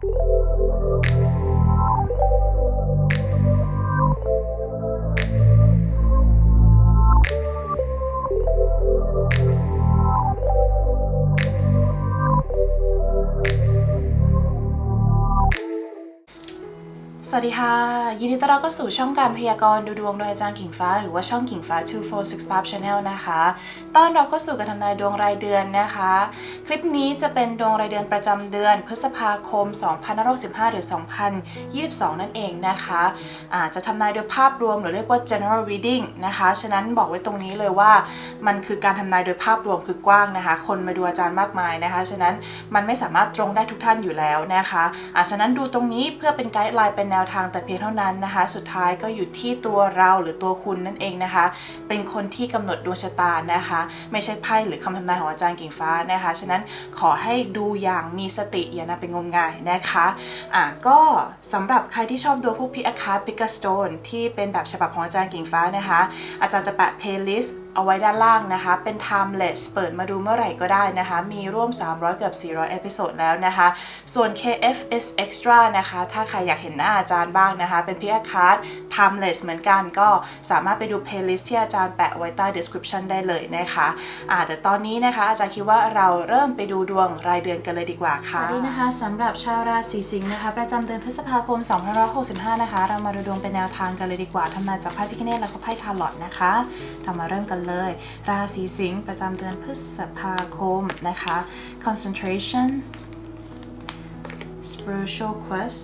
ส วัสดีค่ะ ยินดีต้อนรับเข้าสู่ช่องการพยากรณ์ดูดวงโดยอาจารย์กิ่งฟ้า หรือว่าช่องกิ่งฟ้า 246 Pub Channel นะคะ ต้อนรับเข้าสู่การทำนายดวงรายเดือนนะคะ คลิปนี้จะเป็นดวงรายเดือนประจำเดือน พฤษภาคม 2565 หรือ 2022 นั่นเองนะคะอาจจะทำนายโดยภาพรวมหรือเรียกว่า general reading นะคะ ฉะนั้นบอกไว้ตรงนี้เลยว่า มันคือการทำนายโดยภาพรวมคือกว้างนะคะ คนมาดูอาจารย์มากมายนะคะ ฉะนั้นมันไม่สามารถตรงได้ทุกท่านอยู่แล้วนะคะอะฉะนั้นดูตรงนี้เพื่อเป็นไกด์ไลน์เป็นแนวทางแต่เพียงเท่านั้นนะคะ สุดท้ายก็อยู่ที่ตัวเราหรือตัวคุณนั่นเองนะคะ เป็นคนที่กำหนดดวงชะตานะคะ ไม่ใช่ไพ่หรือคำทำนายของอาจารย์กิ่งฟ้านะคะ ฉะนั้นขอให้ดูอย่างมีสติอย่านำไปงมงายนะคะอะก็สำหรับใครที่ชอบดูพวกพิอาคาพิกาสโตนที่เป็นแบบฉบับของอาจารย์กิ่งฟ้านะคะ อาจารย์จะแปะเพลย์ลิสต์ เอาไว้ด้านล่างนะคะ เป็น timeless เปิดมาดูเมื่อไหร่ก็ได้นะคะ มีร่วม 300 เกือบ 400 เอพิโซดแล้วนะคะ ส่วน KFS Extra นะคะ ถ้าใครอยากเห็นหน้าอาจารย์บ้างนะคะ เป็นพิอาคาร์ด timeless เหมือนกันก็สามารถไปดู playlist ที่อาจารย์แปะไว้ใต้ description ได้เลยนะคะอาแต่ตอนนี้นะคะ อาจารย์คิดว่าเราเริ่มไปดูดวงรายเดือนกันเลยดีกว่าค่ะ สวัสดีนะคะสำหรับชาวราศีสิงห์นะคะ ประจำเดือนพฤษภาคม 2565 นะคะ เรามาดูดวงเป็นแนวทางกันเลยดีกว่าทำนายจากไพ่พิคเนตแล้วก็ไพ่ทาร์ลอตนะคะ เรามาเริ่มกันเลย ราศีสิงห์ประจำเดือนพฤษภาคมนะคะ concentration spiritual quest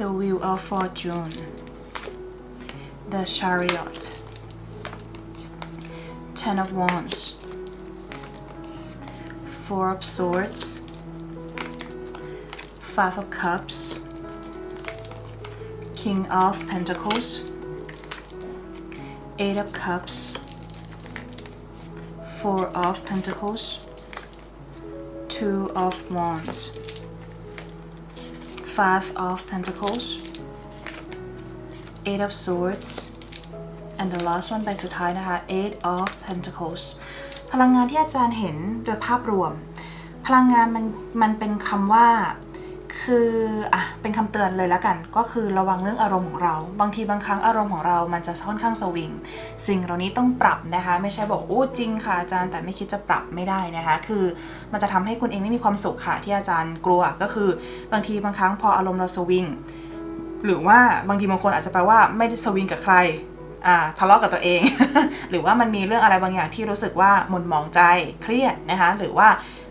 the wheel of fortune the chariot ten of wands four of swords five of cups king of pentacles eight of cups four of pentacles two of wands five of pentacles eight of swords and the last one ใบสุดท้ายนะคะ eight of pentacles พลังงานที่อาจารย์เห็นโดยภาพรวม พลังงานมันมันเป็นคำว่า คืออะเป็นคำเตือนเลยแล้วกัน ก็คือระวังเรื่องอารมณ์ของเรา บางทีบางครั้งอารมณ์ของเรามันจะค่อนข้างสวิง สิ่งเหล่านี้ต้องปรับนะคะ ไม่ใช่บอกโอ้จริงค่ะอาจารย์แต่ไม่คิดจะปรับไม่ได้นะคะ คือมันจะทำให้คุณเองไม่มีความสุขค่ะที่อาจารย์กลัวก็คือบางทีบางครั้งพออารมณ์เราสวิงหรือว่าบางทีบางคนอาจจะแปลว่าไม่ได้สวิงกับใครอ่าทะเลาะกับตัวเอง หรือว่ามันมีเรื่องอะไรบางอย่างที่รู้สึกว่าหม่นหมองใจเครียดนะคะหรือว่า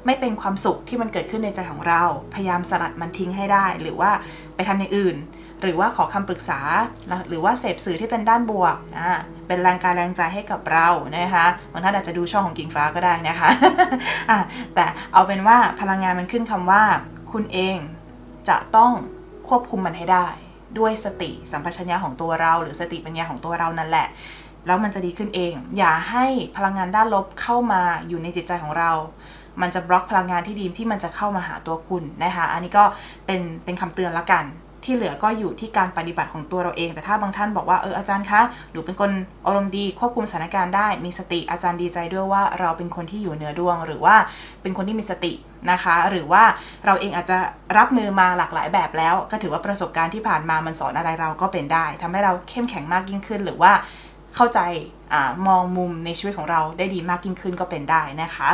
ไม่เป็นความสุขที่มันเกิดขึ้นในใจของเรา พยายามสลัดมันทิ้งให้ได้ หรือว่าไปทำอย่างอื่น หรือว่าขอคำปรึกษา หรือว่าเสพสื่อที่เป็นด้านบวกอ่าเป็นแรงกายแรงใจให้กับเรานะคะบางท่านอาจจะดูช่องของกิ่งฟ้าก็ได้นะคะะแต่เอาเป็นว่าพลังงานมันขึ้นคำว่า คุณเองจะต้องควบคุมมันให้ได้ ด้วยสติสัมปชัญญะของตัวเรา หรือสติปัญญาของตัวเรานั่นแหละแล้วมันจะดีขึ้นเอง อย่าให้พลังงานด้านลบเข้ามาอยู่ในจิตใจของเรา มันจะบล็อกพลังงานที่ดีที่มันจะเข้ามาหาตัวคุณนะคะ อันนี้ก็เป็นเป็นคำเตือนละกันที่เหลือก็อยู่ที่การปฏิบัติของตัวเราเอง แต่ถ้าบางท่านบอกว่าเอออาจารย์คะหนูเป็นคนอารมณ์ดีควบคุมสถานการณ์ได้ มีสติอาจารย์ดีใจด้วยว่าเราเป็นคนที่อยู่เหนือดวง หรือว่าเป็นคนที่มีสตินะคะ หรือว่าเราเองอาจจะรับมือมาหลากหลายแบบแล้ว ก็ถือว่าประสบการณ์ที่ผ่านมามันสอนอะไรเราก็เป็นได้ทำให้เราเข้มแข็งมากยิ่งขึ้น หรือว่าเข้าใจอมองมุมในชีวิตของเราได้ดีมากยิ่งขึ้นก็เป็นได้นะคะ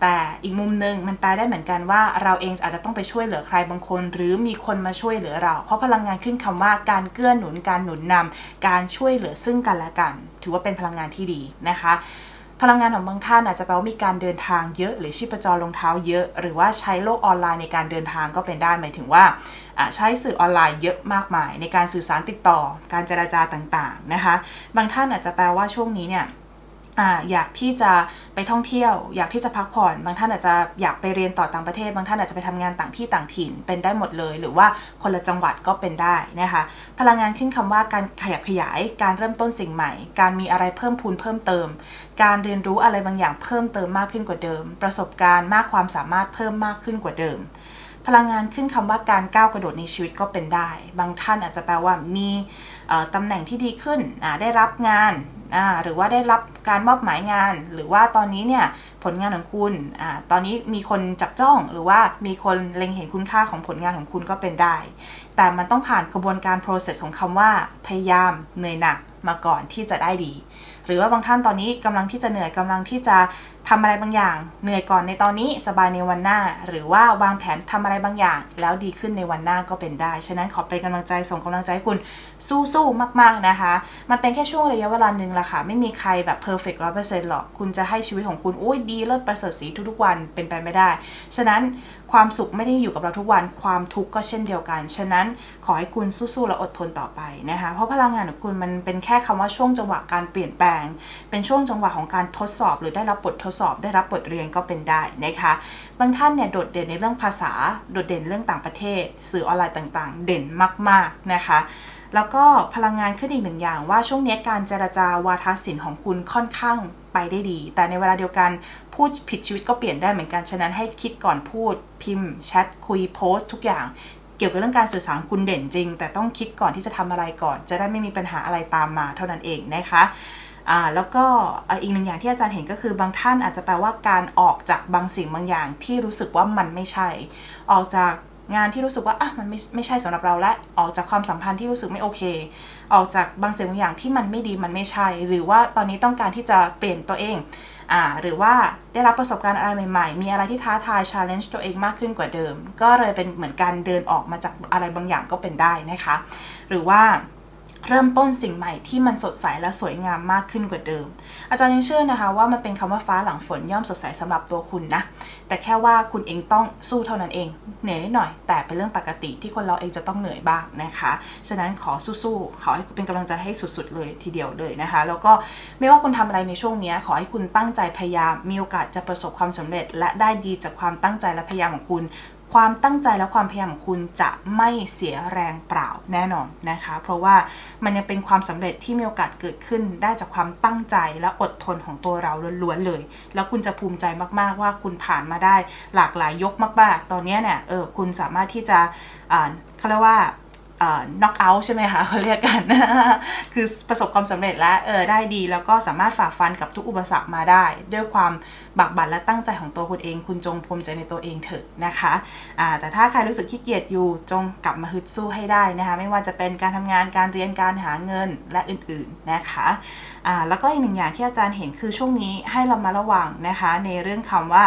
แต่อีกมุมหนึ่งมันแปลได้เหมือนกันว่าเราเองอาจจะต้องไปช่วยเหลือใครบางคน หรือมีคนมาช่วยเหลือเรา เพราะพลังงานขึ้นคำว่าการเกื้อหนุนการหนุนนำการช่วยเหลือซึ่งกันและกัน ถือว่าเป็นพลังงานที่ดีนะคะพลังงานของบางท่านอาจจะแปลว่ามีการเดินทางเยอะ หรือชีพจรรองเท้าเยอะ หรือว่าใช้โลกออนไลน์ในการเดินทางก็เป็นได้หมายถึงว่าใช้สื่อออนไลน์เยอะมากมาย ในการสื่อสารติดต่อ การเจราจาต่างๆนะคะ บางท่านอาจจะแปลว่าช่วงนี้เนี่ย อยากที่จะไปท่องเที่ยว อยากที่จะพักผ่อน บางท่านอาจจะอยากไปเรียนต่อต่างประเทศ บางท่านอาจจะไปทำงานต่างที่ต่างถิ่นเป็นได้หมดเลย หรือว่าคนละจังหวัดก็เป็นได้นะคะ พลังงานขึ้นคำว่าการขยับขยาย การเริ่มต้นสิ่งใหม่ การมีอะไรเพิ่มพูนเพิ่มเติม การเรียนรู้อะไรบางอย่างเพิ่มเติมมากขึ้นกว่าเดิม ประสบการณ์มากความสามารถเพิ่มมากขึ้นกว่าเดิมพลังงานขึ้นคำว่าการก้าวกระโดดในชีวิตก็เป็นได้ บางท่านอาจจะแปลว่ามีตำแหน่งที่ดีขึ้น ได้รับงาน หรือว่าได้รับการมอบหมายงาน หรือว่าตอนนี้เนี่ย ผลงานของคุณอ่าตอนนี้มีคนจับจ้องหรือว่ามีคนเล็งเห็นคุณค่าของผลงานของคุณก็เป็นได้ แต่มันต้องผ่านกระบวนการ process ของคำว่า พยายามเหนื่อยหนักมาก่อนที่จะได้ดี หรือว่าบางท่านตอนนี้กำลังที่จะเหนื่อยกำลังที่จะทำอะไรบางอย่าง เหนื่อยก่อนในตอนนี้สบายในวันหน้า หรือว่าวางแผนทำอะไรบางอย่าง แล้วดีขึ้นในวันหน้าก็เป็นได้ ฉะนั้นขอเป็นกำลังใจส่งกำลังใจให้คุณสู้ๆมาก ๆนะคะ มันเป็นแค่ช่วงระยะเวลาหนึ่งละค่ะ ไม่มีใครแบบ perfect ร้อยเปอร์เซ็นต์หรอก คุณจะให้ชีวิตของคุณอุ้ยดีเลิศประเสริฐสีทุกๆวันเป็นไปไม่ได้ ฉะนั้นความสุขไม่ได้อยู่กับเราทุกวันความทุกข์ก็เช่นเดียวกัน ฉะนั้นขอให้คุณสู้ๆและอดทนต่อไปนะคะเพราะพลังงานของคุณมันเป็นแค่คำว่าช่วงจังหวะการเปลี่ยนแปลง เป็นช่วงจังหวะของการทดสอบ หรือได้รับบททดสอบ ได้รับบทเรียนก็เป็นได้นะคะบางท่านเนี่ยโดดเด่นในเรื่องภาษา โดดเด่นเรื่องต่างประเทศ สื่อออนไลน์ต่างๆ เด่นมากๆนะคะแล้วก็พลังงานขึ้นอีกหนึ่งอย่างว่าช่วงนี้การเจรจาวาทศิลป์ของคุณค่อนข้างไปได้ดี แต่ในเวลาเดียวกัน พูดผิดชีวิตก็เปลี่ยนได้เหมือนกัน ฉะนั้นให้คิดก่อนพูด พิมพ์แชทคุยโพสต์ทุกอย่าง เกี่ยวกับเรื่องการสื่อสารคุณเด่นจริง แต่ต้องคิดก่อนที่จะทำอะไรก่อน จะได้ไม่มีปัญหาอะไรตามมาเท่านั้นเองนะคะอ่าแล้วก็อีกหนึ่งอย่างที่อาจารย์เห็นก็คือบางท่านอาจจะแปลว่าการออกจากบางสิ่งบางอย่างที่รู้สึกว่ามันไม่ใช่ ออกจากงานที่รู้สึกว่าอะมันไม่ไม่ใช่สำหรับเราและออกจากความสัมพันธ์ที่รู้สึกไม่โอเค ออกจากบางสิ่งบางอย่างที่มันไม่ดีมันไม่ใช่ หรือว่าตอนนี้ต้องการที่จะเปลี่ยนตัวเอง อ่าหรือว่าได้รับประสบการณ์อะไรใหม่ๆ มีอะไรที่ท้าทาย challenge ตัวเองมากขึ้นกว่าเดิม ก็เลยเป็นเหมือนการเดินออกมาจากอะไรบางอย่างก็เป็นได้นะคะ หรือว่า เริ่มต้นสิ่งใหม่ที่มันสดใสและสวยงามมากขึ้นกว่าเดิม อาจารย์ยังเชื่อนะคะว่ามันเป็นคำว่าฟ้าหลังฝนย่อมสดใสสำหรับตัวคุณนะ แต่แค่ว่าคุณเองต้องสู้เท่านั้นเอง เหนื่อยนิดหน่อย แต่เป็นเรื่องปกติที่คนเราเองจะต้องเหนื่อยบ้างนะคะ ฉะนั้นขอสู้ๆ ขอให้คุณเป็นกำลังใจให้สุดๆ เลยทีเดียวเลยนะคะ แล้วก็ไม่ว่าคุณทำอะไรในช่วงนี้ขอให้คุณตั้งใจพยายาม มีโอกาสจะประสบความสำเร็จ และได้ดีจากความตั้งใจและพยายามของคุณ ความตั้งใจและความพยายามของคุณจะไม่เสียแรงเปล่าแน่นอนนะคะ เพราะว่ามันยังเป็นความสำเร็จที่มีโอกาสเกิดขึ้นได้จากความตั้งใจและอดทนของตัวเราล้วนๆเลย แล้วคุณจะภูมิใจมากๆว่าคุณผ่านมาได้หลากหลายยกมากๆ ตอนนี้เนี่ยเออคุณสามารถที่จะอ่าเขาเรียกว่า น็อกเอาท์ใช่ไหมคะเขาเรียกกัน คือประสบความสำเร็จและเออได้ดี แล้วก็สามารถฝ่าฟันกับทุกอุปสรรคมาได้ ด้วยความบักบั่นและตั้งใจของตัวคุณเอง คุณจงภูมิใจในตัวเองเถอะนะคะอ่าแต่ถ้าใครรู้สึกขี้เกียจอยู่จงกลับมาฮึดสู้ให้ได้นะคะไม่ว่าจะเป็นการทำงานการเรียนการหาเงินและอื่นๆนะคะอ่าแล้วก็อีกหนึ่งอย่างที่อาจารย์เห็นคือช่วงนี้ให้เรามาระวังนะคะในเรื่องคำว่า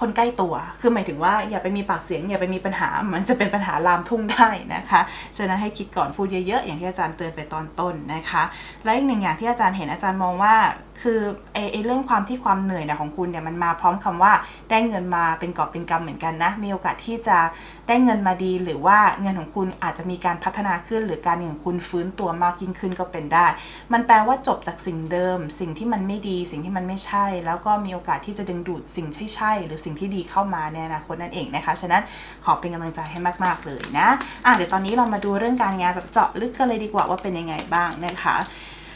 คนใกล้ตัว คือหมายถึงว่าอย่าไปมีปากเสียงอย่าไปมีปัญหา มันจะเป็นปัญหาลามทุ่งได้นะคะ ฉะนั้นให้คิดก่อนพูดเยอะๆ อย่างที่อาจารย์เตือนไปตอนต้นนะคะ และอีกหนึ่งอย่างที่อาจารย์เห็นอาจารย์มองว่า คือไอ้ไอ้เรื่องความที่ความเหนื่อยนะของคุณเนี่ยมันมาพร้อมคำว่าได้เงินมาเป็นกอบเป็นกำเหมือนกันนะ มีโอกาสที่จะ ได้เงินมาดี หรือว่าเงินของคุณอาจจะมีการพัฒนาขึ้น หรือการเงินของคุณฟื้นตัวมากยิ่งขึ้นก็เป็นได้ มันแปลว่าจบจากสิ่งเดิม สิ่งที่มันไม่ดี สิ่งที่มันไม่ใช่ แล้วก็มีโอกาสที่จะดึงดูดสิ่งที่ใช่ หรือสิ่งที่ดีเข้ามาในอนาคตนั่นเองนะคะ ฉะนั้นขอเป็นกำลังใจให้มาก ๆ เลยนะอะเดี๋ยวตอนนี้เรามาดูเรื่องการงานแบบเจาะลึกกันเลยดีกว่าว่าเป็นยังไงบ้างนะคะ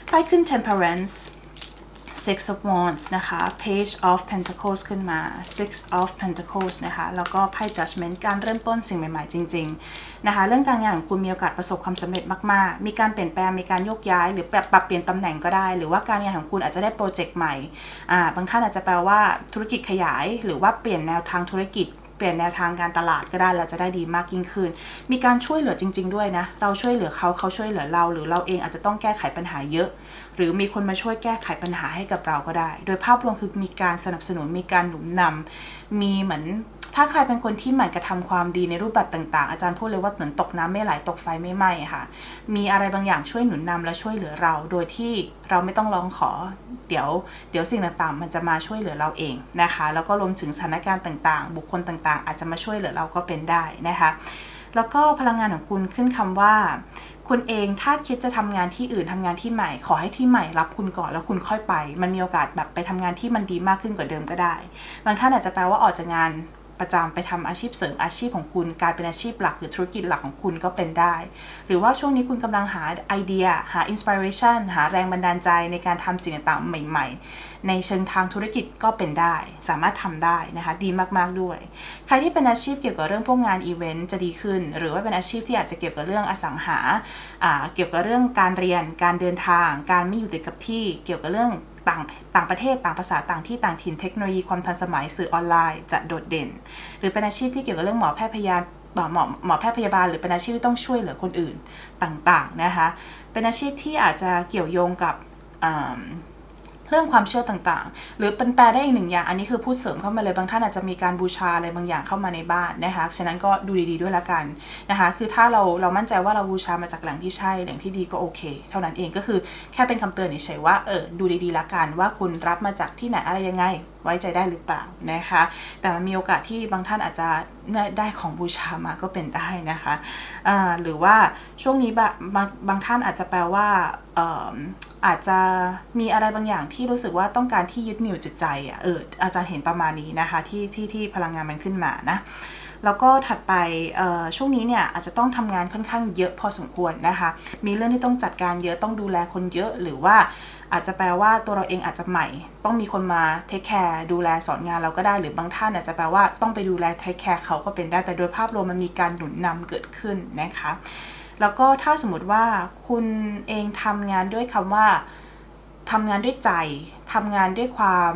ไพ่ขึ้น temperance six of wands นะคะ page of pentacles ขึ้นมา six of pentacles นะคะ แล้วก็ไพ่ judgment การเริ่มต้นสิ่งใหม่ๆ จริง ๆ นะคะ เรื่องการงานของคุณมีโอกาสประสบความสำเร็จมากๆ มีการเปลี่ยนแปลง มีการโยกย้าย หรือปรับปรับเปลี่ยนตำแหน่งก็ได้ หรือว่าการงานของคุณอาจจะได้โปรเจกต์ใหม่ อ่า บางท่านอาจจะแปลว่าธุรกิจขยาย หรือว่าเปลี่ยนแนวทางธุรกิจ เปลี่ยนแนวทางการตลาดก็ได้เราจะได้ดีมากยิ่งขึ้น มีการช่วยเหลือจริง ๆ ด้วยนะ เราช่วยเหลือเขาเขาช่วยเหลือเรา หรือเราเองอาจจะต้องแก้ไขปัญหาเยอะ หรือมีคนมาช่วยแก้ไขปัญหาให้กับเราก็ได้ โดยภาพรวมคือมีการสนับสนุนมีการหนุนนำมีเหมือน ถ้าใครเป็นคนที่หมั่นกระทำความดีในรูปแบบต่าง ๆ อาจารย์พูดเลยว่าเหมือนตกน้ำไม่ไหลตกไฟไม่ไหม้ค่ะ มีอะไรบางอย่างช่วยหนุนนำและช่วยเหลือเรา โดยที่เราไม่ต้องร้องขอ เดี๋ยว เดี๋ยวสิ่งต่างๆ มันจะมาช่วยเหลือเราเองนะคะ แล้วก็รวมถึงสถานการณ์ต่างๆ บุคคลต่างๆ อาจจะมาช่วยเหลือเราก็เป็นได้นะคะ แล้วก็พลังงานของคุณขึ้นคำว่าคุณเองถ้าคิดจะทำงานที่อื่นทำงานที่ใหม่ ขอให้ที่ใหม่รับคุณก่อนแล้วคุณค่อยไป มันมีโอกาสแบบไปทำงานที่มันดีมากขึ้นกว่าเดิมก็ได้ บางท่านอาจจะแปลว่าออกจากงาน ประจำไปทำอาชีพเสริมอาชีพของคุณกลายเป็นอาชีพหลักหรือธุรกิจหลักของคุณก็เป็นได้ หรือว่าช่วงนี้คุณกำลังหาไอเดีย หาอินสปิเรชันหาแรงบันดาลใจในการทำสิ่งต่างๆ ใหม่ ๆ ในเชิงทางธุรกิจก็เป็นได้ สามารถทำได้นะคะดีมากๆด้วย ใครที่เป็นอาชีพเกี่ยวกับเรื่องพวกงานอีเวนต์จะดีขึ้น หรือว่าเป็นอาชีพที่อาจจะเกี่ยวกับเรื่องอสังหาเกี่ยวกับเรื่องการเรียน การเดินทาง การไม่อยู่ติดกับที่เกี่ยวกับเรื่อง ต่างต่างประเทศต่างภาษาต่างที่ต่างถิ่นเทคโนโลยีความทันสมัยสื่อออนไลน์จะโดดเด่น หรือเป็นอาชีพที่เกี่ยวกับเรื่องหมอแพทย์พยาหมอหมอหมอแพทย์พยาบาล หรือเป็นอาชีพที่ต้องช่วยเหลือคนอื่นต่างๆนะคะเป็นอาชีพที่อาจจะเกี่ยวโยงกับอ เรื่องความเชื่อต่างๆ หรือเป็นแปลได้อีกหนึ่งอย่าง อันนี้คือพูดเสริมเข้ามาเลยบางท่านอาจจะมีการบูชาอะไรบางอย่างเข้ามาในบ้านนะคะ ฉะนั้นก็ดูดีๆด้วยละกันนะคะ คือถ้าเราเรามั่นใจว่าเราบูชามาจากแหล่งที่ใช่แหล่งที่ดีก็โอเค เท่านั้นเองก็คือแค่เป็นคำเตือนเฉยๆว่าเออดูดีๆละกันว่าคุณรับมาจากที่ไหนอะไรยังไงไว้ใจได้หรือเปล่านะคะ แต่มันมีโอกาสที่บางท่านอาจจะได้ของบูชามาก็เป็นได้นะคะ หรือว่าช่วงนี้บางบางบางท่านอาจจะแปลว่า อาจจะมีอะไรบางอย่างที่รู้สึกว่าต้องการที่ยึดเหนี่ยวจิตใจอะเอออาจารย์เห็นประมาณนี้นะคะที่ที่ที่พลังงานมันขึ้นมานะแล้วก็ถัดไปช่วงนี้เนี่ยอาจจะต้องทำงานค่อนข้างเยอะพอสมควรนะคะ มีเรื่องที่ต้องจัดการเยอะต้องดูแลคนเยอะหรือว่าอาจจะแปลว่าตัวเราเองอาจจะใหม่ ต้องมีคนมาเทคแคร์ดูแลสอนงานเราก็ได้หรือบางท่านอาจจะแปลว่าต้องไปดูแลเทคแคร์เขาก็เป็นได้แต่โดยภาพรวมมันมีการหนุนนำเกิดขึ้นนะคะ แล้วก็ถ้าสมมติว่าคุณเองทำงานด้วยคำว่าทำงานด้วยใจทำงานด้วยความ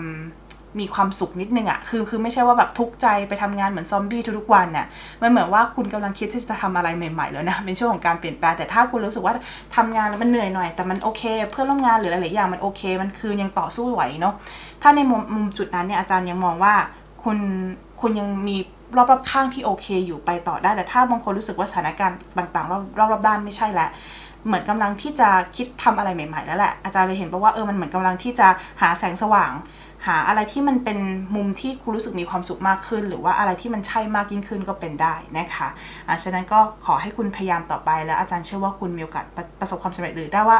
มีความสุขนิดนึงอะ่ะคือคือไม่ใช่ว่าแบบทุกใจไปทำงานเหมือนซอมบี้ทุกๆวันน่ะ มันเหมือนว่าคุณกำลังคิดที่จะทำอะไรใหม่ๆแล้วนะ เป็นช่วงของการเปลี่ยนแปลง แต่ถ้าคุณรู้สึกว่าทำงานแล้วมันเหนื่อยหน่อย แต่มันโอเค เพื่อนร่วมงานหรือหลายๆอย่างมันโอเค มันคือยังต่อสู้ไหวเนาะ ถ้าในมุมมุมจุดนั้นเนี่ยอาจารย์ยังมองว่าคุณคุณยังมี รอบๆข้างที่โอเคอยู่ไปต่อได้ แต่ถ้าบางคนรู้สึกว่าสถานการณ์ต่างๆ รอบๆด้านไม่ใช่แล้วเหมือนกำลังที่จะคิดทำอะไรใหม่ ๆ แล้วแหละ อาจารย์เลยเห็นว่าเออมันเหมือนกำลังที่จะหาแสงสว่าง หาอะไรที่มันเป็นมุมที่คุณรู้สึกมีความสุขมากขึ้น หรือว่าอะไรที่มันใช่มากยิ่งขึ้นก็เป็นได้นะคะอะฉะนั้นก็ขอให้คุณพยายามต่อไปแล้วอาจารย์เชื่อว่าคุณมีโอกาสปรประสบความสำเร็จหรือได้ว่า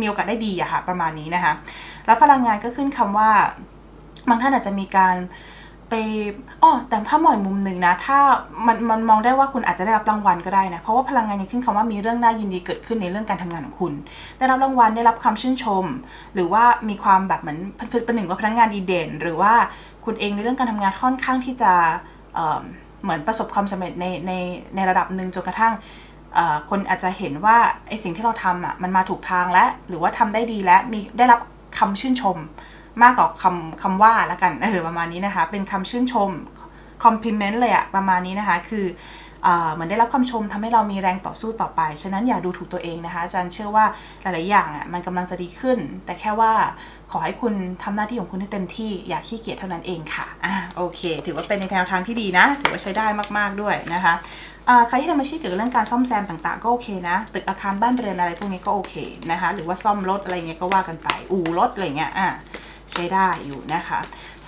มีโอกาสได้ดีอะค่ะประมาณนี้นะคะ แล้วพลังงานก็ขึ้นคำว่าบางท่านอาจจะมีการ ไปอ๋อแต่ถ้ามองมุมหนึ่งนะ ถ้ามันมันมองได้ว่าคุณอาจจะได้รับรางวัลก็ได้นะ เพราะว่าพลังงานยังขึ้นคำว่ามีเรื่องน่ายินดีเกิดขึ้นในเรื่องการทำงานของคุณ ได้รับรางวัลได้รับคำชื่นชม หรือว่ามีความแบบเหมือนเป็นหนึ่งว่าพนักงานดีเด่น หรือว่าคุณเองในเรื่องการทำงานค่อนข้างที่จะเเหมือนประสบความสำเร็จในในในระดับหนึ่งจนกระทั่งคนอาจจะเห็นว่าไอสิ่งที่เราทำอะมันมาถูกทางแล้วหรือว่าทำได้ดีแล้วมีได้รับคำชื่นชม มากกว่าคำคำว่าละกันเออประมาณนี้นะคะ เป็นคำชื่นชม compliment เลยอะประมาณนี้นะคะ คือเหมือนได้รับคำชมทำให้เรามีแรงต่อสู้ต่อไป ฉะนั้นอย่าดูถูกตัวเองนะคะ อาจารย์เชื่อว่าหลาย ๆ อย่างอะมันกำลังจะดีขึ้น แต่แค่ว่าขอให้คุณทำหน้าที่ของคุณให้เต็มที่ อย่าขี้เกียจเท่านั้นเองค่ะ อะโอเค ถือว่าเป็นในแนวทางที่ดีนะ ถือว่าใช้ได้มาก ๆ ด้วยนะคะใครที่ทำอาชีพเกี่ยวกับเรื่องการซ่อมแซมต่าง ๆ ก็โอเคนะ ตึกอาคารบ้านเรือนอะไรพวกนี้ก็โอเคนะคะ หรือว่าซ่อมรถอะไรเงี้ยก็ว่ากันไป อู่รถอะไรเงี้ย อะ ใช้ได้อยู่นะคะ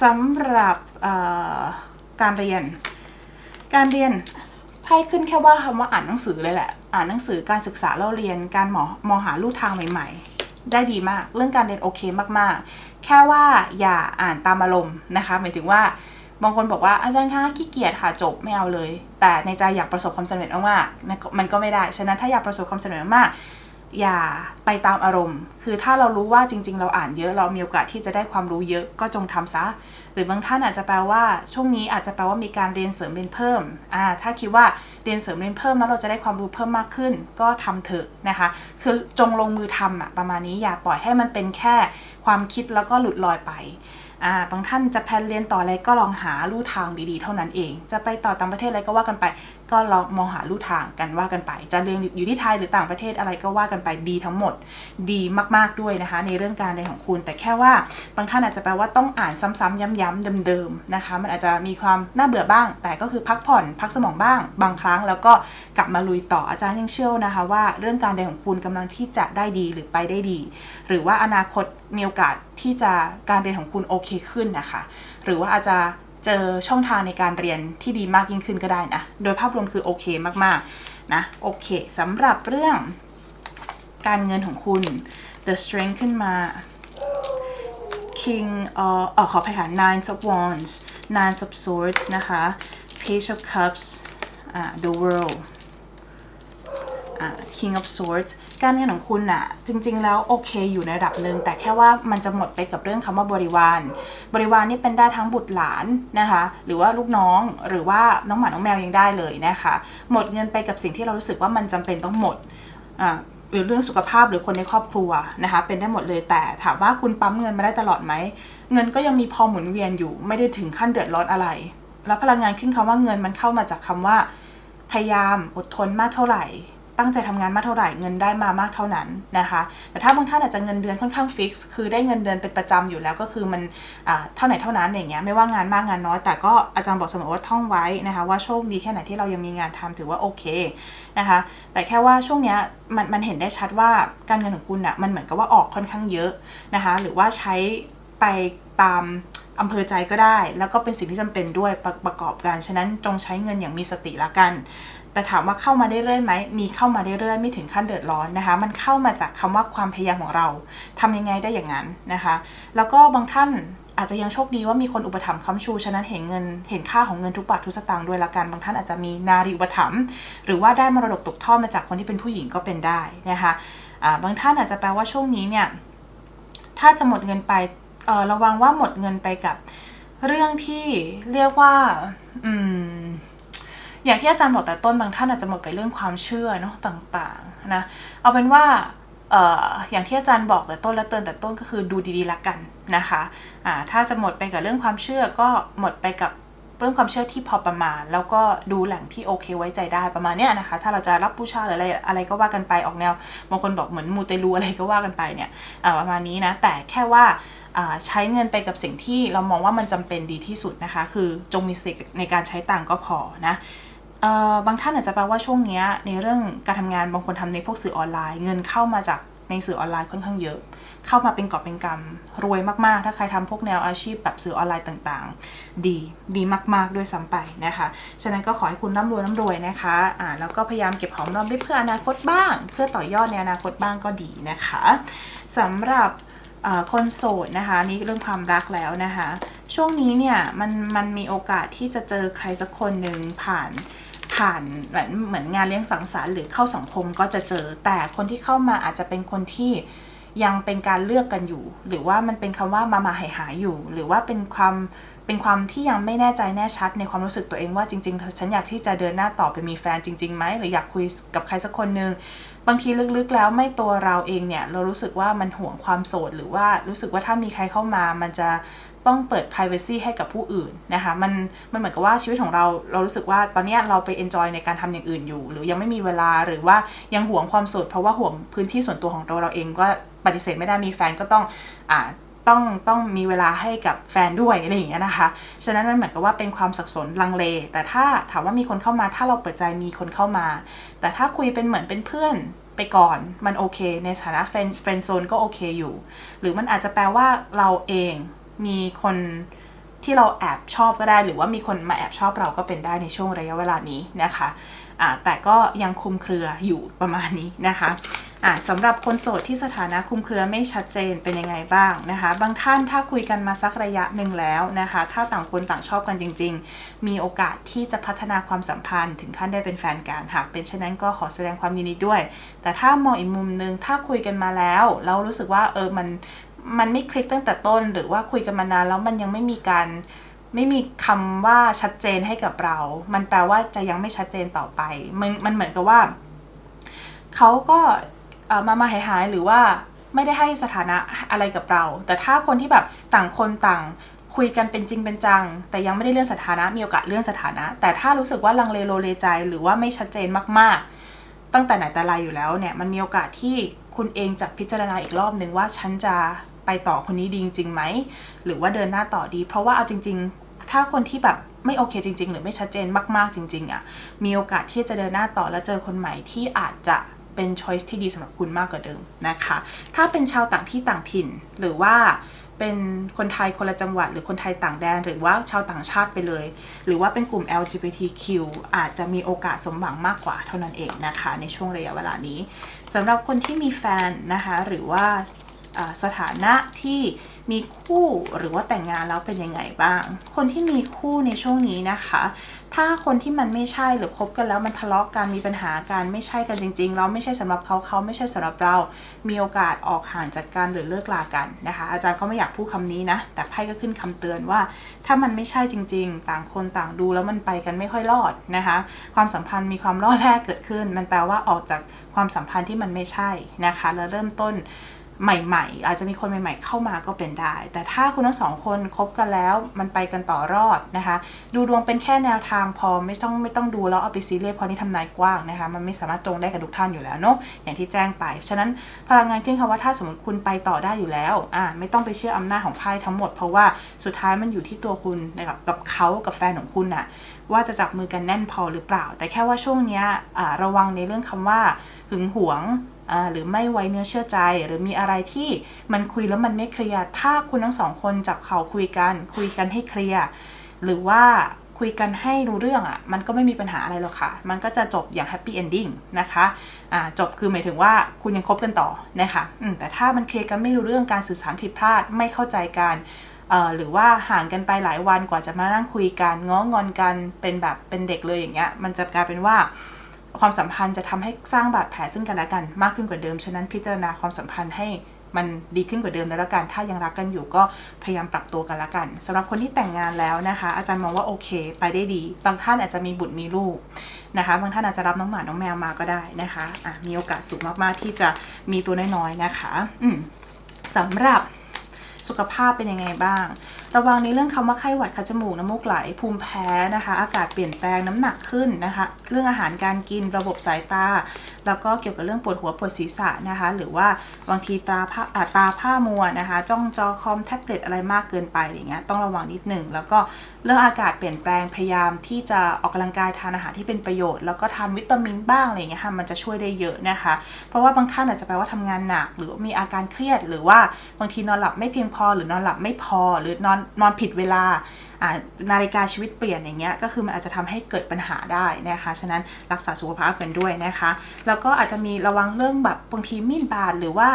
สำหรับการเรียน การเรียนไพ่ขึ้นแค่ว่าคำว่าอ่านหนังสือเลยแหละ อ่านหนังสือการศึกษาเล่าเรียนการมองมองหาลู่ทางใหม่ ๆ ได้ดีมาก เรื่องการเรียนโอเคมากๆ แค่ว่าอย่าอ่านตามอารมณ์นะคะหมายถึงว่าบางคนบอกว่าอาจารย์คะขี้เกียจค่ะจบไม่เอาเลย แต่ในใจอยากประสบความสำเร็จมากๆมันก็ไม่ได้ ฉะนั้นถ้าอยากประสบความสำเร็จมาก อย่าไปตามอารมณ์ คือถ้าเรารู้ว่าจริง ๆ เราอ่านเยอะ เรามีโอกาสที่จะได้ความรู้เยอะก็จงทำซะ หรือบางท่านอาจจะแปลว่าช่วงนี้อาจจะแปลว่ามีการเรียนเสริมเรียนเพิ่มอ่าถ้าคิดว่าเรียนเสริมเรียนเพิ่มแล้วเราจะได้ความรู้เพิ่มมากขึ้น ก็ทำเถอะนะคะ คือจงลงมือทำอะประมาณนี้อย่าปล่อยให้มันเป็นแค่ความคิดแล้วก็หลุดลอยไปอ่าบางท่านจะแพลนเรียนต่ออะไรก็ลองหาลู่ทางดีๆ เท่านั้นเอง จะไปต่อต่างประเทศอะไรก็ว่ากันไป ก็ลองมองหาลู่ทางกันว่ากันไป จะเรียนอยู่ที่ไทยหรือต่างประเทศอะไรก็ว่ากันไปดีทั้งหมดดีมากๆด้วยนะคะ ในเรื่องการเรียนของคุณ แต่แค่ว่าบางท่านอาจจะแปลว่าต้องอ่านซ้ำๆย้ำๆเดิมๆนะคะ มันอาจจะมีความน่าเบื่อบ้าง แต่ก็คือพักผ่อนพักสมองบ้าง บางครั้งแล้วก็กลับมาลุยต่ออาจารย์ยังเชื่อนะคะ ว่าเรื่องการเรียนของคุณกำลังที่จะได้ดีหรือไปได้ดี หรือว่าอนาคตมีโอกาสที่จะการเรียนของคุณโอเคขึ้นนะคะ หรือว่าอาจจะ เจอช่องทางในการเรียนที่ดีมากยิ่งขึ้นก็ได้นะ โดยภาพรวมคือโอเคมากๆ นะ โอเคสำหรับเรื่องการเงินของคุณ the strength ขึ้นมา king เอ่อขอไปค่ะ nine of wands nine of swords นะคะ page of cups อ่า the world อ่า king of swords การเงินของคุณน่ะจริง ๆ แล้วโอเคอยู่ในระดับหนึ่งแต่แค่ว่ามันจะหมดไปกับเรื่องคำว่าบริวาร บริวารนี่เป็นได้ทั้งบุตรหลานนะคะ หรือว่าลูกน้องหรือว่าน้องหมาน้องแมวยังได้เลยนะคะ หมดเงินไปกับสิ่งที่เรารู้สึกว่ามันจำเป็นต้องหมดอ่าหรือเรื่องสุขภาพหรือคนในครอบครัวนะคะเป็นได้หมดเลยแต่ถามว่าคุณปั๊มเงินมาได้ตลอดไหม เงินก็ยังมีพอหมุนเวียนอยู่ไม่ได้ถึงขั้นเดือดร้อนอะไร แล้วพลังงานขึ้นคำว่าเงินมันเข้ามาจากคำว่า พยายามอดทนมากเท่าไหร่ ตั้งใจทำงานมากเท่าไหร่เงินได้มามากเท่านั้นนะคะ แต่ถ้าบางท่านอาจจะเงินเดือนค่อนข้างฟิกซ์คือได้เงินเดือนเป็นประจำอยู่แล้วก็คือมันอ่าเท่าไหร่เท่านั้นอย่างเงี้ยไม่ว่างานมากงานน้อย แต่ก็อาจารย์บอกเสมอว่าท่องไว้นะคะว่าโชคดีแค่ไหนที่เรายังมีงานทำถือว่าโอเคนะคะ แต่แค่ว่าช่วงเนี้ยมันมันเห็นได้ชัดว่าการเงินของคุณอะ่ะมันเหมือนกับว่าออกค่อนข้างเยอะนะคะ หรือว่าใช้ไปตามอำเภอใจก็ได้ แล้วก็เป็นสิ่งที่จำเป็นด้วยประประกอบกัน ฉะนั้นจงใช้เงินอย่างมีสติละกัน แต่ถามว่าเข้ามาได้เรื่อยไหม มีเข้ามาได้เรื่อยไม่ถึงขั้นเดือดร้อนนะคะ มันเข้ามาจากคำว่าความพยายามของเราทำยังไงได้อย่างนั้นนะคะ แล้วก็บางท่านอาจจะยังโชคดีว่ามีคนอุปถัมภ์ค้ำชู ฉะนั้นเห็นเงิน เห็นค่าของเงินทุกบาททุกสตางค์ด้วยละกัน บางท่านอาจจะมีนารีอุปถัมภ์หรือว่าได้มรดกตกทอดมาจากคนที่เป็นผู้หญิงก็เป็นได้นะคะอ่าบางท่านอาจจะแปลว่าช่วงนี้เนี่ย ถ้าจะหมดเงินไประวังว่าหมดเงินไปกับเรื่องที่เรียกว่า อืม อย่างที่อาจารย์บอกแต่ต้นบางท่านอาจจะหมดไปเรื่องความเชื่อเนาะต่างๆนะเอาเป็นว่าอย่างที่อาจารย์บอกแต่ต้นและเตือนแต่ต้นก็คือดูดีๆละกันนะคะอ่าถ้าจะหมดไปกับเรื่องความเชื่อก็หมดไปกับเรื่องความเชื่อที่พอประมาณ แล้วก็ดูแหล่งที่โอเคไว้ใจได้ประมาณเนี้ยนะคะ ถ้าเราจะรับบูชาหรืออะไรอะไรก็ว่ากันไปออกแนวบางคนบอกเหมือนมูเตลูอะไรก็ว่ากันไปเนี่ยประมาณนี้นะแต่แค่ว่าใช้เงินไปกับสิ่งที่เรามองว่ามันจำเป็นดีที่สุดนะคะ คือจงมีสติในการใช้ตังก็พอนะ บางท่านอาจจะแปลว่าช่วงนี้ในเรื่องการทำงานบางคนทำในพวกสื่อออนไลน์ เงินเข้ามาจากในสื่อออนไลน์ค่อนข้างเยอะ เข้ามาเป็นกอบเป็นกำรวยมากๆ ถ้าใครทำพวกแนวอาชีพแบบสื่อออนไลน์ต่างๆ ดีดีมากๆด้วยซ้ำไปนะคะฉะนั้นก็ขอให้คุณร่ำรวยร่ำรวยนะคะอ่าแล้วก็พยายามเก็บหอมรอมริบเพื่ออนาคตบ้าง เพื่อต่อยอดในอนาคตบ้างก็ดีนะคะสำหรับคนโสดนะคะนี่เรื่องความรักแล้วนะคะ ช่วงนี้เนี่ยมันมันมีโอกาสที่จะเจอใครสักคนหนึ่งผ่าน ผ่านเหมือนเหมือนงานเลี้ยงสังสรรค์หรือเข้าสังคมก็จะเจอ แต่คนที่เข้ามาอาจจะเป็นคนที่ยังเป็นการเลือกกันอยู่ หรือว่ามันเป็นคำว่ามามาหายหายอยู่ หรือว่าเป็นความเป็นความที่ยังไม่แน่ใจแน่ชัดในความรู้สึกตัวเองว่าจริงๆฉันอยากที่จะเดินหน้าต่อไปมีแฟนจริงๆไหมหรืออยากคุยกับใครสักคนหนึ่งบางทีลึกๆแล้วไม่ตัวเราเองเนี่ยเรารู้สึกว่ามันห่วงความโสดหรือว่ารู้สึกว่าถ้ามีใครเข้ามามันจะ ต้องเปิด privacy ให้กับผู้อื่นนะคะมันมันเหมือนกับว่าชีวิตของเราเรารู้สึกว่าตอนนี้เราไป enjoy ในการทำอย่างอื่นอยู่ หรือยังไม่มีเวลาหรือว่ายังห่วงความสดเพราะว่าห่วงพื้นที่ส่วนตัวของตัวเราเองก็ปฏิเสธไม่ได้มีแฟนก็ต้องอ่าต้องต้องมีเวลาให้กับแฟนด้วยอะไรอย่างเงี้ยนะคะ ฉะนั้นมันเหมือนกับว่าเป็นความสับสนลังเล แต่ถ้าถามว่ามีคนเข้ามาถ้าเราเปิดใจมีคนเข้ามา แต่ถ้าคุยเป็นเหมือนเป็นเพื่อนไปก่อนมันโอเค ในฐานะเฟรนเฟนโซนก็โอเคอยู่ หรือมันอาจจะแปลว่าเราเอง มีคนที่เราแอบชอบก็ได้ หรือว่ามีคนมาแอบชอบเราก็เป็นได้ในช่วงระยะเวลานี้นะคะอ่าแต่ก็ยังคุมเครืออยู่ประมาณนี้นะคะสำหรับคนโสดที่สถานะคุมเครือไม่ชัดเจนเป็นยังไงบ้างนะคะ บางท่านถ้าคุยกันมาสักระยะหนึ่งแล้วนะคะ ถ้าต่างคนต่างชอบกันจริง ๆ มีโอกาสที่จะพัฒนาความสัมพันธ์ ถึงขั้นได้เป็นแฟนกันหากเป็นเช่นนั้นก็ขอแสดงความยินดีด้วย แต่ถ้ามองอีกมุมหนึ่งถ้าคุยกันมาแล้วเรารู้สึกว่าเออมัน มันไม่คลิกตั้งแต่ต้น หรือว่าคุยกันมานานแล้วมันยังไม่มีการไม่มีคำว่าชัดเจนให้กับเรา มันแปลว่าจะยังไม่ชัดเจนต่อไป มันมันเหมือนกับว่าเขาก็เอ่อมามาหายหายๆหรือว่าไม่ได้ให้สถานะอะไรกับเรา แต่ถ้าคนที่แบบต่างคนต่างคุยกันเป็นจริงเป็นจัง แต่ยังไม่ได้เลื่อนสถานะมีโอกาสเลื่อนสถานะ แต่ถ้ารู้สึกว่าลังเลโลเลใจ หรือว่าไม่ชัดเจนมากๆ ตั้งแต่ไหนแต่ไรอยู่แล้วเนี่ยมันมีโอกาสที่คุณเองจะพิจารณาอีกรอบหนึ่งว่าฉันจะ ไปต่อคนนี้ดีจริงๆไหมหรือว่าเดินหน้าต่อดี เพราะว่าเอาจริง ๆ ถ้าคนที่แบบไม่โอเคจริง ๆ หรือไม่ชัดเจนมากๆจริง ๆอะ่ะมีโอกาสที่จะเดินหน้าต่อและเจอคนใหม่ที่อาจจะเป็นช้อยส์ที่ดีสำหรับคุณมากกว่าเดิมนะคะ ถ้าเป็นชาวต่างที่ต่างถิ่นหรือว่าเป็นคนไทยคนละจังหวัด หรือคนไทยต่างแดน หรือว่าชาวต่างชาติไปเลย หรือว่าเป็นกลุ่ม LGBTQ อาจจะมีโอกาสสมหวังมากกว่าเท่านั้นเองนะคะ ในช่วงระยะเวลานี้สำหรับคนที่มีแฟนนะคะ หรือว่า สถานะที่มีคู่หรือว่าแต่งงานแล้วเป็นยังไงบ้าง คนที่มีคู่ในช่วงนี้นะคะ ถ้าคนที่มันไม่ใช่หรือคบกันแล้วมันทะเลาะกันมีปัญหากันไม่ใช่กันจริง ๆ เราไม่ใช่สำหรับเขาเขาไม่ใช่สำหรับเรา มีโอกาสออกห่างจากกันหรือเลิกลากันนะคะ อาจารย์ก็ไม่อยากพูดคำนี้นะ แต่ไพ่ก็ขึ้นคำเตือนว่า ถ้ามันไม่ใช่จริง ๆ ต่างคนต่างดูแล้วมันไปกันไม่ค่อยรอดนะคะ ความสัมพันธ์มีความล่อแร่เกิดขึ้น มันแปลว่าออกจากความสัมพันธ์ที่มันไม่ใช่นะคะ แล้วเริ่มต้น ใหม่ ๆ อาจจะมีคนใหม่ ๆ เข้ามาก็เป็นได้ แต่ถ้าคุณทั้งสองคนคบกันแล้วมันไปกันต่อรอดนะคะ ดูดวงเป็นแค่แนวทางพอไม่ต้องไม่ต้องดูแล้วเอาไปซีเรียสเพราะนี่ทำนายกว้างนะคะ มันไม่สามารถตรงได้กับทุกท่านอยู่แล้วเนาะอย่างที่แจ้งไป ฉะนั้นพลังงานขึ้นคำว่าถ้าสมมติคุณไปต่อได้อยู่แล้วอ่าไม่ต้องไปเชื่ออำนาจของไพ่ทั้งหมด เพราะว่าสุดท้ายมันอยู่ที่ตัวคุณนะครับกับเขากับแฟนของคุณน่ะว่าจะจับมือกันแน่นพอหรือเปล่า แต่แค่ว่าช่วงนี้อ่าระวังในเรื่องคำว่าหึงหวง หรือไม่ไว้เนื้อเชื่อใจ หรือมีอะไรที่มันคุยแล้วมันไม่เคลียร์ถ้าคุณทั้งสองคนจับเขาคุยกัน คุยกันให้เคลียร์หรือว่าคุยกันให้รู้เรื่องอะ่ะมันก็ไม่มีปัญหาอะไรหรอกค่ะ มันก็จะจบอย่างแฮปปี้เอนดิ้งนะคะอ่าจบคือหมายถึงว่าคุณยังคบกันต่อนะคะอืมแต่ถ้ามันเคลียร์กันไม่รู้เรื่องการสื่อสารผิดพลาดไม่เข้าใจกันหรือว่าห่างกันไปหลายวันกว่าจะมานั่งคุยกันง้องอนกันเป็นแบบเป็นเด็กเลยอย่างเงี้ยมันจะกลายเป็นว่า ความสัมพันธ์จะทำให้สร้างบาดแผลซึ่งกันและกันมากขึ้นกว่าเดิม ฉะนั้นพิจารณาความสัมพันธ์ให้มันดีขึ้นกว่าเดิมแล้วละกัน ถ้ายังรักกันอยู่ก็พยายามปรับตัวกันละกันสำหรับคนที่แต่งงานแล้วนะคะ อาจารย์มองว่าโอเค ไปได้ดี บางท่านอาจจะมีบุตรมีลูกนะคะ บางท่านอาจจะรับน้องหมา น้องแมวมาก็ได้นะคะะมีโอกาสสูงมากๆที่จะมีตัวน้อยๆนะคะ อืมสำหรับสุขภาพเป็นยังไงบ้าง ระวังในเรื่องคำว่าไข้หวัดคัดจมูกน้ำมูกไหลภูมิแพ้นะคะ อากาศเปลี่ยนแปลงน้ำหนักขึ้นนะคะ เรื่องอาหารการกินระบบสายตา แล้วก็เกี่ยวกับเรื่องปวดหัวปวดศีรษะนะคะ หรือว่าบางทีตาผ้าตาผ้ามัวนะคะ จ้องจอคอมแท็บเล็ตอะไรมากเกินไปอย่างเงี้ยต้องระวังนิดหนึ่งแล้วก็เรื่องอากาศเปลี่ยนแปลงพยายามที่จะออกกำลังกายทานอาหารที่เป็นประโยชน์ แล้วก็ทานวิตามินบ้างอะไรเงี้ยค่ะมันจะช่วยได้เยอะนะคะ เพราะว่าบางท่านอาจจะแปลว่าทำงานหนัก หรือมีอาการเครียดหรือว่าบางทีนอนหลับไม่เพียงพอ หรือนอนหลับไม่พอหรือนอนนอนผิดเวลานาฬิกาชีวิตเปลี่ยนอย่างเงี้ยก็คือมันอาจจะทำให้เกิดปัญหาได้นะคะฉะนั้นรักษาสุขภาพกันด้วยนะคะ แล้วก็อาจจะมีระวังเรื่องแบบบางทีมีดบาดหรือว่า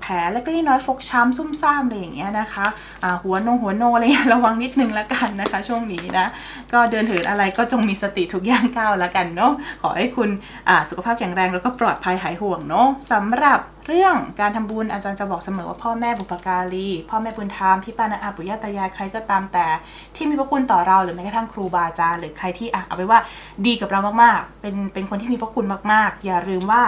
แผลเล็กๆน้อยๆฟกช้ำซุ่มซ่ามอะไรอย่างเงี้ยนะคะอ่าหัวนงหัวโนอะไรเงี้ยระวังนิดนึงละกันนะคะ ช่วงนี้นะก็เดินเหินอะไรก็จงมีสติทุกย่างก้าวละกันเนาะขอให้คุณสุขภาพแข็งแรงแล้วก็ปลอดภัยหายห่วงเนาะสำหรับ เรื่องการทำบุญอาจารย์จะบอกเสมอว่าพ่อแม่บุปการี พ่อแม่บุญธรรมพี่ป้านาอาปุยาตายายใครก็ตามแต่ ที่มีพระคุณต่อเราหรือแม้กระทั่งครูบาอาจารย์หรือใครที่อะเอาไปนว่าดีกับเรามากๆ เป็นเป็นคนที่มีพระคุณมากๆ อย่าลืมว่า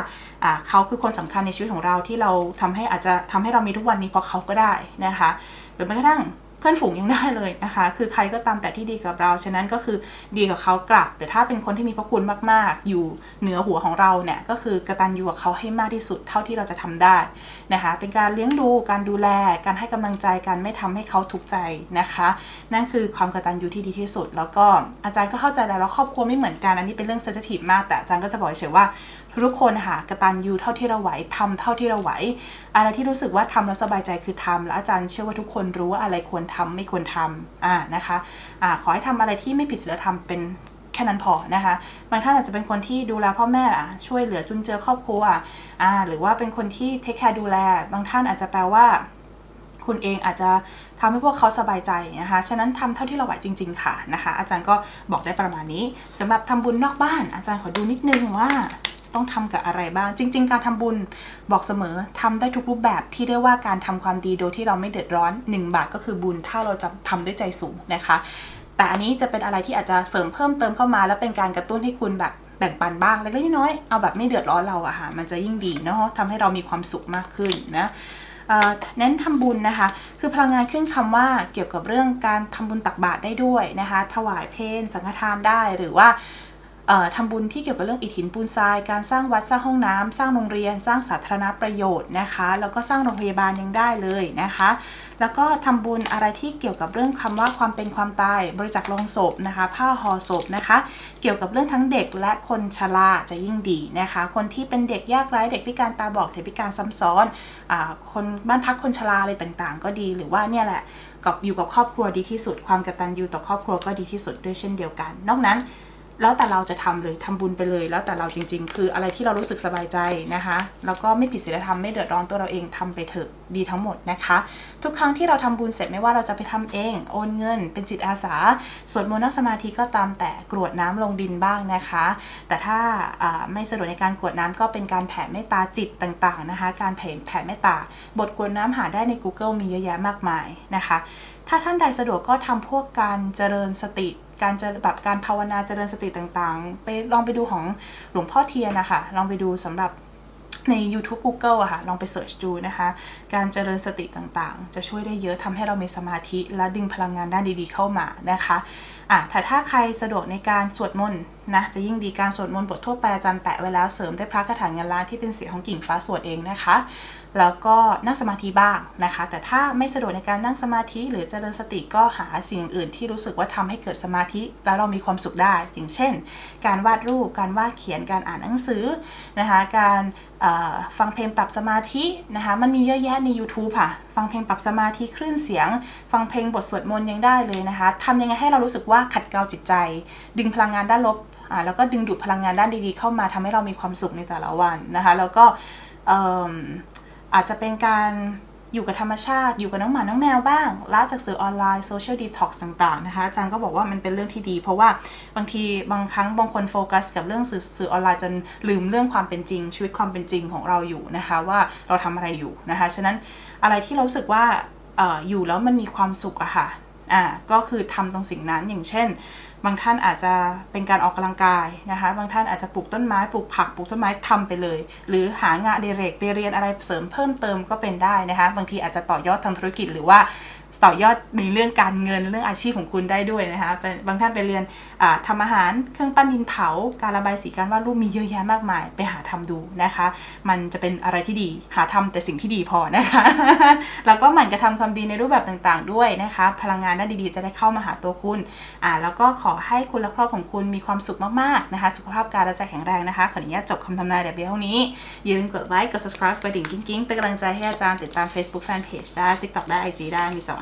อะเขาคือคนสำคัญในชีวิตของเราที่เราทำให้อาจจะทำให้เรามีทุกวันนี้เพราะเขาก็ได้นะคะหรือแม้กระทั่ง เพื่อนฝูงยังได้เลยนะคะ คือใครก็ตามแต่ที่ดีกับเรา ฉะนั้นก็คือดีกับเขากลับ แต่ถ้าเป็นคนที่มีพระคุณมาก ๆ อยู่เหนือหัวของเราเนี่ย ก็คือกตัญญูกับเขาให้มากที่สุดเท่าที่เราจะทำได้นะคะ เป็นการเลี้ยงดู การดูแล การให้กำลังใจกันไม่ทำให้เขาทุกข์ใจนะคะ นั่นคือความกตัญญูที่ดีที่สุด แล้วก็อาจารย์ก็เข้าใจแต่ละครอบครัวไม่เหมือนกัน อันนี้เป็นเรื่องเซนซิทีฟมาก แต่อาจารย์ก็จะบอกเฉยว่า ทุกคนค่ะกตัญญูเท่าที่เราไหวทำเท่าที่เราไหว อะไรที่รู้สึกว่าทำแล้วสบายใจคือทำแล้วอาจารย์เชื่อว่าทุกคนรู้ว่าอะไรควรทำไม่ควรทำอ่านะคะอ่าขอให้ทำอะไรที่ไม่ผิดศีลธรรมเป็นแค่นั้นพอนะคะบางท่านอาจจะเป็นคนที่ดูแลพ่อแม่อะช่วยเหลือจุนเจือครอบครัวอ่าหรือว่าเป็นคนที่เทคแคร์ดูแล บางท่านอาจจะแปลว่า คุณเองอาจจะทำให้พวกเขาสบายใจนะคะ ฉะนั้นทำเท่าที่เราไหวจริง ๆ ค่ะนะคะ อาจารย์ก็บอกได้ประมาณนี้สำหรับทำบุญนอกบ้าน อาจารย์ขอดูนิดนึงว่า ต้องทำกับอะไรบ้าง จริง ๆ การทำบุญบอกเสมอทำได้ทุกรูปแบบที่เรียกว่าการทำความดีโดยที่เราไม่เดือดร้อน 1 บาทก็คือบุญถ้าเราจะทำด้วยใจสูงนะคะ แต่อันนี้จะเป็นอะไรที่อาจจะเสริมเพิ่มเติมเข้ามา แล้วเป็นการกระตุ้นให้คุณแบบแบ่งปันบ้างเล็กๆน้อยๆเอาแบบไม่เดือดร้อนเราอะค่ะมันจะยิ่งดีเนาะทำให้เรามีความสุขมากขึ้นนะเน้นทำบุญนะคะ คือพลังงานขึ้นคำว่าเกี่ยวกับเรื่องการทำบุญตักบาตรได้ด้วยนะคะ ถวายเพลสังฆทานได้หรือว่า ทำบุญที่เกี่ยวกับเรื่องอิฐหินปูนทราย การสร้างวัดสร้างห้องน้ำสร้างโรงเรียน สร้างสาธารณประโยชน์นะคะ แล้วก็สร้างโรงพยาบาลยังได้เลยนะคะ แล้วก็ทำบุญอะไรที่เกี่ยวกับเรื่องคำว่าความเป็นความตาย บริจาคลงศพนะคะ ผ้าห่อศพนะคะ เกี่ยวกับเรื่องทั้งเด็กและคนชราจะยิ่งดีนะคะ คนที่เป็นเด็กยากไร้เด็กพิการตาบอดเด็กพิการซ้ำซ้อนอคนบ้านพักคนชราอะไรต่างๆ ก็ดีหรือว่าเนี่ยแหละกับอยู่กับครอบครัวดีที่สุด ความกตัญญูต่อครอบครัวก็ดีที่สุดด้วยเช่นเดียวกัน นอกนั้น แล้วแต่เราจะทำเลยทำบุญไปเลย แล้วแต่เราจริง ๆ คืออะไรที่เรารู้สึกสบายใจนะคะ แล้วก็ไม่ผิดศีลธรรมไม่เดือดร้อนตัวเราเองทำไปเถอะดีทั้งหมดนะคะ ทุกครั้งที่เราทำบุญเสร็จไม่ว่าเราจะไปทำเอง โอนเงิน เป็นจิตอาสาสวดมนต์นั่งสมาธิก็ตามแต่กรวดน้ำลงดินบ้างนะคะ แต่ถ้าไม่สะดวกในการกรวดน้ำก็เป็นการแผ่เมตตาจิตต่างๆนะคะ การแผ่แผ่เมตตาบทกรวดน้ำหาได้ใน Google มีเยอะแยะมากมายนะคะ ถ้าท่านใดสะดวกก็ทำพวกการเจริญสติ การจริญแบบการภาวนาเจริญสติต่างๆ ไปลองไปดูของหลวงพ่อเทียนนะคะ ลองไปดูสำหรับใน YouTube Google อะค่ะ ลองไปเสิร์ชดูนะคะ การเจริญสติต่างๆ จะช่วยได้เยอะทำให้เรามีสมาธิ และดึงพลังงานด้านดีๆเข้ามานะคะอะแต่ถ้าใครสะดวกในการสวดมนต์นะ จะยิ่งดีการสวดมนต์บททั่วไปอาจารย์แปะไว้แล้ว เสริมได้พระคาถาเงินล้านที่เป็นเสียงของกิ่งฟ้าสวดเองนะคะ แล้วก็นั่งสมาธิบ้างนะคะ แต่ถ้าไม่สะดวกในการนั่งสมาธิ หรือเจริญสติก็หาสิ่งอื่นที่รู้สึกว่าทำให้เกิดสมาธิ แล้วเรามีความสุขได้ อย่างเช่น การวาดรูป การวาดเขียน การอ่านหนังสือนะคะ การฟังเพลงปรับสมาธินะคะ มันมีเยอะแยะใน YouTube ค่ะ ฟังเพลงปรับสมาธิคลื่นเสียง ฟังเพลงบทสวดมนต์ยังได้เลยนะคะทำยังไงให้เรารู้สึกว่าขัดเกลาจิตใจ ดึงพลังงานด้านลบอ่าแล้วก็ดึงดูดพลังงานด้านดีๆ เข้ามาทำให้เรามีความสุขในแต่ละวันนะคะ แล้วก็ อาจจะเป็นการอยู่กับธรรมชาติ อยู่กับน้องหมา น้องแมวบ้างละจากสื่อออนไลน์โซเชียลดีท็อกซ์ต่างๆนะคะอาจารย์ก็บอกว่ามันเป็นเรื่องที่ดี เพราะว่าบางทีบางครั้งบางคนโฟกัส กับเรื่องสื่อสื่อออนไลน์จนลืมเรื่องความเป็นจริง ชีวิตความเป็นจริงของเราอยู่นะคะว่าเราทำอะไรอยู่นะคะฉะนั้นอะไรที่เราสึกว่าอออยู่แล้วมันมีความสุขอะค่ะอ่าก็คือทำตรงสิ่งนั้นอย่างเช่น บางท่านอาจจะเป็นการออกกำลังกายนะคะ บางท่านอาจจะปลูกต้นไม้ปลูกผักปลูกต้นไม้ทำไปเลย หรือหางานเดเรกไปเรียนอะไรเสริมเพิ่มเติมก็เป็นได้นะคะ บางทีอาจจะต่อยอดทางธุรกิจหรือว่า ต่อยอดในเรื่องการเงินเรื่องอาชีพของคุณได้ด้วยนะคะบางท่านไปเรียนทำอาหารเครื่องปั้นดินเผา การระบายสีการวาดรูปมีเยอะแยะมากมาย ไปหาทำดูนะคะ มันจะเป็นอะไรที่ดีหาทำแต่สิ่งที่ดีพอนะคะ แล้วก็หมั่นกระทำความดีในรูปแบบต่างๆ ด้วยนะคะ พลังงานด้านดีๆ จะได้เข้ามาหาตัวคุณอ่าแล้วก็ขอให้คุณและครอบของคุณมีความสุขมากๆนะคะ สุขภาพกายและใจแข็งแรงนะคะขออนุญาตจบคำทำนายแต่เพียงเท่านี้อย่าลืมกดไลค์กด subscribe กดดิ่งกิ้งๆเป็นกำลังใจให้อาจารย์ติดตาม Facebook Fanpage ได้ TikTok ได้ IG ได้มี2